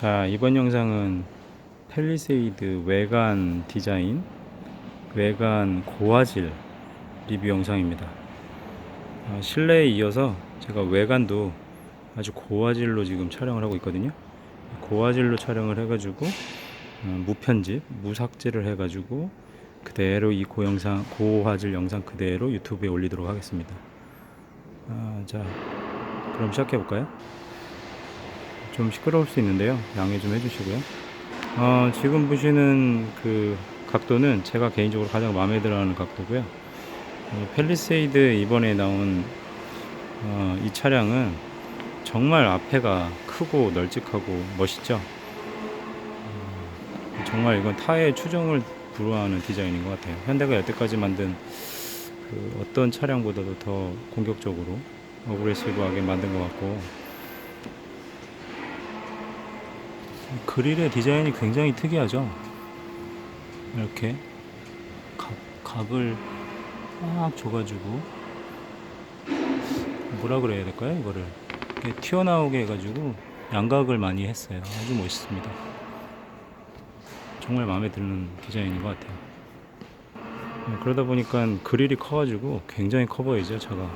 자, 이번 영상은 펠리세이드 외관 디자인, 외관 고화질 리뷰 영상입니다. 어, 실내에 이어서 제가 외관도 아주 고화질로 지금 촬영을 하고 있거든요. 고화질로 촬영을 해가지고 어, 무편집, 무삭제를 해가지고 그대로 이 고영상, 고화질 영상 그대로 유튜브에 올리도록 하겠습니다. 아, 자, 그럼 시작해 볼까요? 좀 시끄러울 수 있는데요. 양해 좀 해주시고요. 어, 지금 보시는 그 각도는 제가 개인적으로 가장 마음에 들어하는 각도고요. 이 펠리세이드 이번에 나온 어, 이 차량은 정말 앞에가 크고 널찍하고 멋있죠. 음, 정말 이건 타의 추정을 불허하는 디자인인 것 같아요. 현대가 여태까지 만든 그 어떤 차량보다도 더 공격적으로 어그레시브하게 만든 것 같고 그릴의 디자인이 굉장히 특이하죠. 이렇게 각, 각을 막 줘가지고 뭐라 그래야 될까요? 이거를 튀어나오게 해가지고 양각을 많이 했어요. 아주 멋있습니다. 정말 마음에 드는 디자인인 것 같아요. 네, 그러다 보니까 그릴이 커가지고 굉장히 커 보이죠, 차가.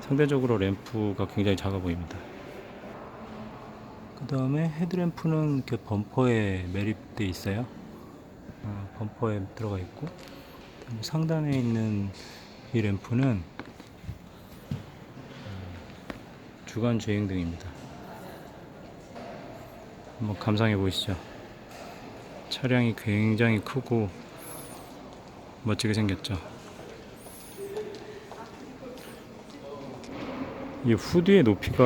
상대적으로 램프가 굉장히 작아 보입니다. 그 다음에 헤드램프는 이렇게 범퍼에 매립돼 있어요. 어, 범퍼에 들어가 있고 상단에 있는 이 램프는 음, 주간 주행등입니다. 한번 감상해 보시죠. 차량이 굉장히 크고 멋지게 생겼죠. 이 후드의 높이가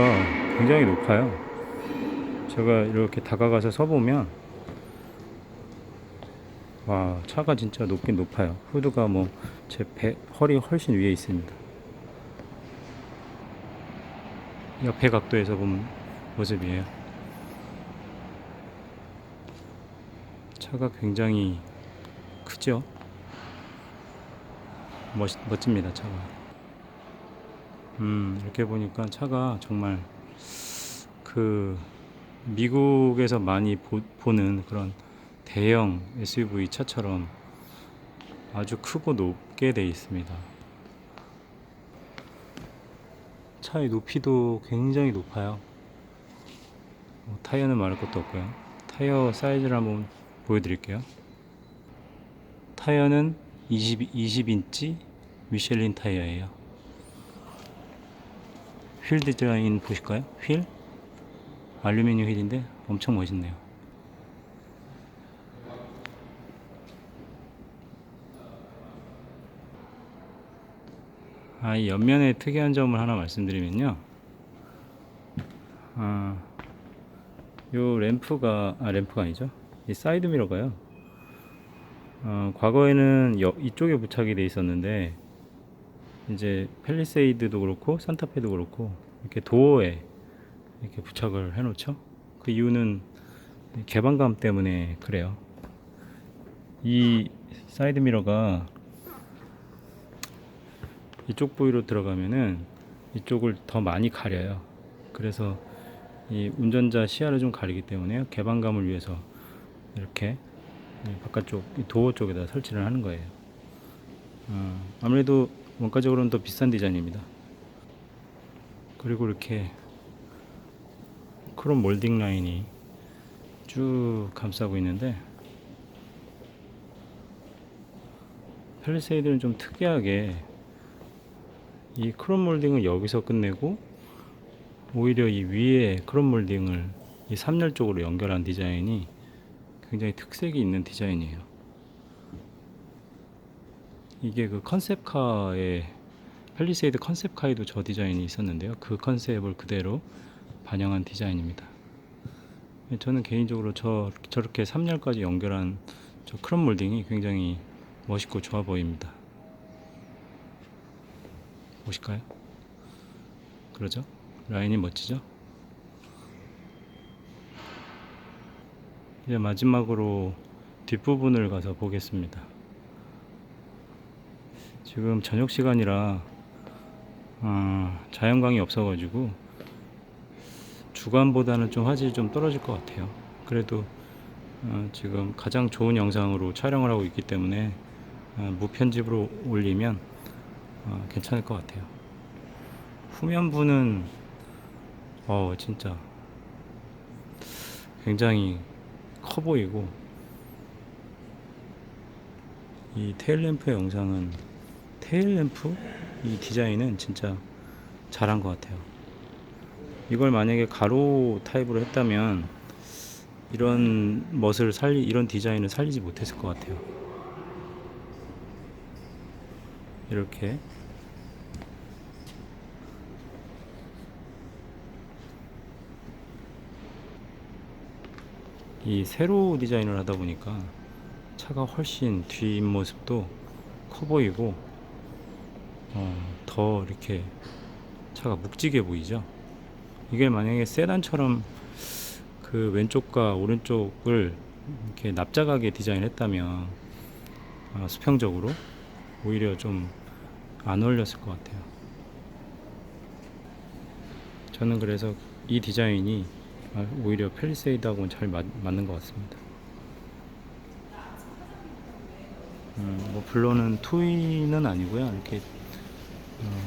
굉장히 높아요. 제가 이렇게 다가가서 서보면 와 차가 진짜 높긴 높아요. 후드가 뭐 제 배 허리 훨씬 위에 있습니다. 옆에 각도에서 본 모습이에요. 차가 굉장히 크죠? 멋, 멋집니다 차가. 음 이렇게 보니까 차가 정말 그 미국에서 많이 보, 보는 그런 대형 SUV 차처럼 아주 크고 높게 되어 있습니다. 차의 높이도 굉장히 높아요. 뭐, 타이어는 말할 것도 없고요. 타이어 사이즈를 한번 보여드릴게요. 타이어는 20, 20인치 미셸린 타이어예요. 휠 디자인 보실까요? 휠? 알루미늄 휠인데 엄청 멋있네요. 아, 이 옆면의 특이한 점을 하나 말씀드리면요. 아, 요 램프가, 아, 램프가 아니죠. 이 사이드 미러가요. 어, 과거에는 여, 이쪽에 부착이 돼 있었는데, 이제 펠리세이드도 그렇고, 산타페도 그렇고, 이렇게 도어에 이렇게 부착을 해 놓죠. 그 이유는 개방감 때문에 그래요. 이 사이드 미러가 이쪽 부위로 들어가면은 이쪽을 더 많이 가려요. 그래서 이 운전자 시야를 좀 가리기 때문에 개방감을 위해서 이렇게 이 바깥쪽 이 도어 쪽에다 설치를 하는 거예요. 어, 아무래도 원가적으로는 더 비싼 디자인입니다. 그리고 이렇게 크롬 몰딩 라인이 쭉 감싸고 있는데 펠리세이드는 좀 특이하게 이 크롬 몰딩을 여기서 끝내고 오히려 이 위에 크롬 몰딩을 이 3열 쪽으로 연결한 디자인이 굉장히 특색이 있는 디자인이에요. 이게 그 컨셉카의 펠리세이드 컨셉카에도 저 디자인이 있었는데요. 그 컨셉을 그대로 반영한 디자인입니다. 저는 개인적으로 저 저렇게 3열까지 연결한 저 크롬 몰딩이 굉장히 멋있고 좋아 보입니다. 보실까요? 그러죠? 라인이 멋지죠? 이제 마지막으로 뒷부분을 가서 보겠습니다. 지금 저녁 시간이라 어, 자연광이 없어가지고 주간보다는 좀 화질이 좀 떨어질 것 같아요. 그래도 어, 지금 가장 좋은 영상으로 촬영을 하고 있기 때문에 어, 무편집으로 올리면 어, 괜찮을 것 같아요. 후면부는 어 진짜 굉장히 커 보이고 이 테일램프의 영상은 테일램프 이 디자인은 진짜 잘한 것 같아요. 이걸 만약에 가로 타입으로 했다면 이런 멋을 살리 이런 디자인을 살리지 못했을 것 같아요. 이렇게 이 세로 디자인을 하다 보니까 차가 훨씬 뒷모습도 커 보이고 어, 더 이렇게 차가 묵직해 보이죠. 이게 만약에 세단처럼 그 왼쪽과 오른쪽을 이렇게 납작하게 디자인했다면 아, 수평적으로 오히려 좀 안 어울렸을 것 같아요. 저는 그래서 이 디자인이 아, 오히려 펠리세이드하고는 잘 맞, 맞는 것 같습니다. 음, 뭐 블로는 트윈은 아니고요. 이렇게 어,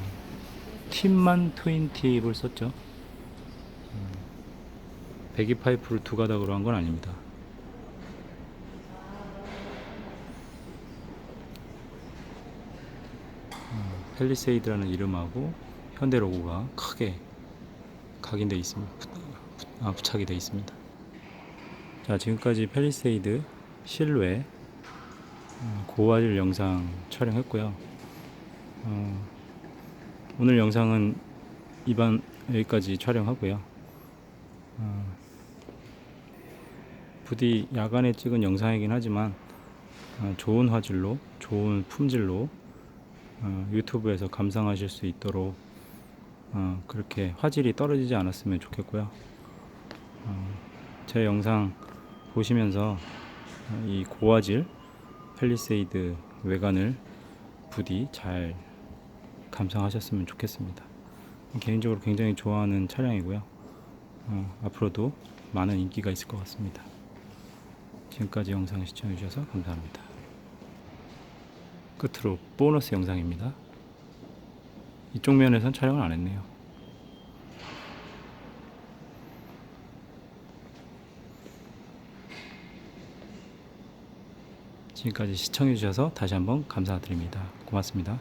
팁만 트윈 팁을 썼죠. 음, 배기 파이프를 두 가닥으로 한 건 아닙니다. 어, 펠리세이드라는 이름하고 현대 로고가 크게 각인되어 있습니다. 부- 아, 부착이 되어 있습니다. 자, 지금까지 펠리세이드 실외 어, 고화질 영상 촬영했고요. 어, 오늘 영상은 이반 여기까지 촬영하고요. 어, 부디 야간에 찍은 영상이긴 하지만 어, 좋은 화질로, 좋은 품질로 어, 유튜브에서 감상하실 수 있도록 어, 그렇게 화질이 떨어지지 않았으면 좋겠고요. 어, 제 영상 보시면서 어, 이 고화질 펠리세이드 외관을 부디 잘 감상하셨으면 좋겠습니다. 개인적으로 굉장히 좋아하는 차량이고요. 어, 앞으로도 많은 인기가 있을 것 같습니다. 지금까지 영상 시청해 주셔서 감사합니다. 끝으로 보너스 영상입니다. 이쪽 면에선 촬영을 안 했네요. 지금까지 시청해 주셔서 다시 한번 감사드립니다. 고맙습니다.